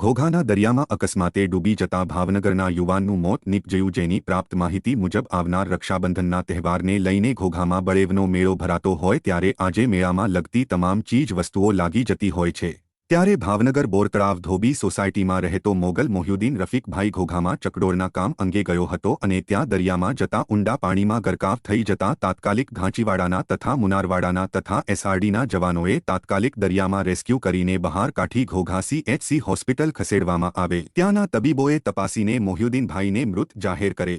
ઘોઘાના દરિયામાં અકસ્માતે ડૂબી જતા ભાવનગરના યુવાનનું મોત નીપજયું જેની પ્રાપ્ત માહિતી મુજબ આવનાર રક્ષાબંધનના તહેવારને લઈને ઘોઘામાં બળેવનો મેળો ભરાતો હોય ત્યારે આજે મેળામાં લગતી તમામ ચીજ વસ્તુઓ લાગી જતી હોય છે. ત્યારે ભાવનગર બોરતળાવ ધોબી સોસાયટીમાં રહેતો મોગલ મોહ્યુદ્દીન રફીકભાઈ ઘોઘામાં ચકડોળના કામ અંગે ગયો હતો અને ત્યાં દરિયામાં જતા ઊંડા પાણીમાં ગરકાવ થઈ જતા તાત્કાલિક ઘાંચીવાડાના તથા મુનારવાડાના તથા એસઆરડીના જવાનોએ તાત્કાલિક દરિયામાં રેસ્ક્યુ કરીને બહાર કાઠી ઘોઘા સીએચસી હોસ્પિટલ ખસેડવામાં આવે. ત્યાંના તબીબોએ તપાસીને મોહ્યુદ્દીનભાઈને મૃત જાહેર કરે.